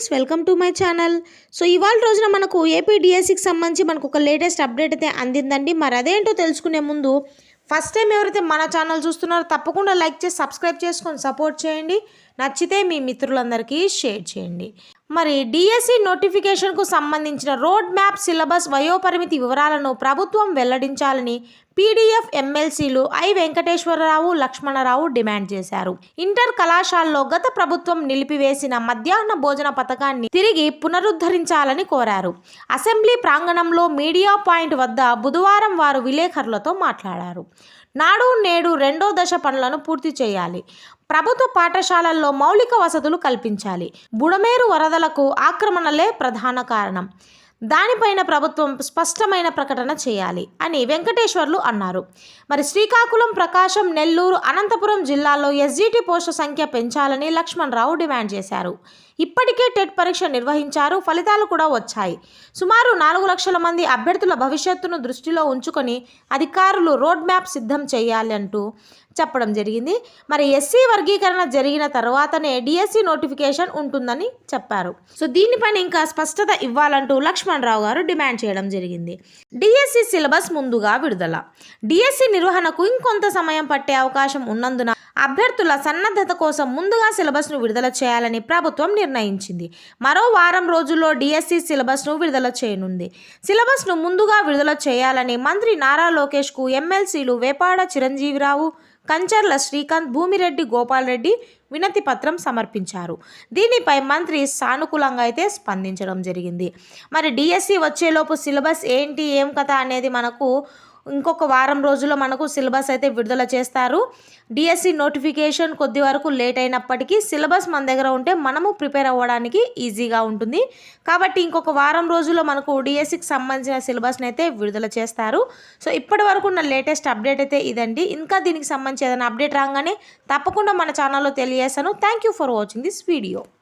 Friends welcome to my channel. So ఇవాళ రోజున మనకు ఏపీ డిఎస్సికి సంబంధించి మనకు ఒక లేటెస్ట్ అప్డేట్ అయితే అందిందండి. మరి అదేంటో తెలుసుకునే ముందు ఫస్ట్ టైం ఎవరైతే మన ఛానల్ చూస్తున్నారో తప్పకుండా లైక్ చేసి సబ్స్క్రైబ్ చేసుకొని సపోర్ట్ చేయండి. నచ్చితే మీ మిత్రులందరికీ షేర్ చేయండి. మరి డిఎస్సి నోటిఫికేషన్కు సంబంధించిన రోడ్ మ్యాప్ సిలబస్ వయోపరిమితి వివరాలను ప్రభుత్వం వెల్లడించాలని PDF MLCs I Venkateswararao Lakshmanarao demand చేశారు. ఇంటర్ కళాశాలలో గత ప్రభుత్వం నిలిపివేసిన మధ్యాహ్న భోజన పథకాన్ని తిరిగి పునరుద్ధరించాలని కోరారు. అసెంబ్లీ ప్రాంగణంలో మీడియా పాయింట్ వద్ద బుధవారం వారు విలేకరులతో మాట్లాడారు. నాడు నేడు రెండో దశ పనులను పూర్తి చేయాలి. ప్రభుత్వ పాఠశాలల్లో మౌలిక వసతులు కల్పించాలి. బుడమేరు వరదలకు ఆక్రమణలే ప్రధాన కారణం. దానిపైన ప్రభుత్వం స్పష్టమైన ప్రకటన చేయాలి అని వెంకటేశ్వర్లు అన్నారు. మరి శ్రీకాకుళం ప్రకాశం నెల్లూరు అనంతపురం జిల్లాల్లో ఎస్జిటి పోస్టు సంఖ్య పెంచాలని లక్ష్మణ్ రావు డిమాండ్ చేశారు. ఇప్పటికే టెట్ పరీక్ష నిర్వహించారు. ఫలితాలు కూడా వచ్చాయి. సుమారు నాలుగు లక్షల మంది అభ్యర్థుల భవిష్యత్తును దృష్టిలో ఉంచుకొని అధికారులు రోడ్ మ్యాప్ సిద్ధం చేయాలి అంటూ చెప్పడం జరిగింది. మరి ఎస్సీ వర్గీకరణ జరిగిన తర్వాతనే డిఎస్సి నోటిఫికేషన్ ఉంటుందని చెప్పారు. సో దీనిపైన ఇంకా స్పష్టత ఇవ్వాలంటూ లక్ష్మణ్ రావు గారు డిమాండ్ చేయడం జరిగింది. డిఎస్సి సిలబస్ ముందుగా విడుదల. డిఎస్సి నిర్వహణకు ఇంకొంత సమయం పట్టే అవకాశం ఉన్నందున అభ్యర్థుల సన్నద్ధత కోసం ముందుగా సిలబస్ను విడుదల చేయాలని ప్రభుత్వం నిర్ణయించింది. మరో వారం రోజుల్లో డిఎస్సి సిలబస్ను విడుదల చేయనుంది. సిలబస్ను ముందుగా విడుదల చేయాలని మంత్రి నారా లోకేష్కు ఎమ్మెల్సీలు వేపాడ చిరంజీవిరావు కంచర్ల శ్రీకాంత్ భూమిరెడ్డి గోపాల్రెడ్డి వినతి పత్రం సమర్పించారు. దీనిపై మంత్రి సానుకూలంగా అయితే స్పందించడం జరిగింది. మరి డిఎస్సి వచ్చేలోపు సిలబస్ ఏంటి ఏం కథ అనేది మనకు ఇంకొక వారం రోజుల్లో మనకు సిలబస్ అయితే విడుదల చేస్తారు. డిఎస్సి నోటిఫికేషన్ కొద్ది వరకు లేట్ అయినప్పటికీ సిలబస్ మన దగ్గర ఉంటే మనము ప్రిపేర్ అవ్వడానికి ఈజీగా ఉంటుంది. కాబట్టి ఇంకొక వారం రోజుల్లో మనకు డిఎస్సికి సంబంధించిన సిలబస్ని అయితే విడుదల చేస్తారు. సో ఇప్పటి వరకు ఉన్న లేటెస్ట్ అప్డేట్ అయితే ఇదండి. ఇంకా దీనికి సంబంధించి ఏదైనా అప్డేట్ రాగానే తప్పకుండా మన ఛానల్లో తెలియజేస్తాను. Thank you for watching this video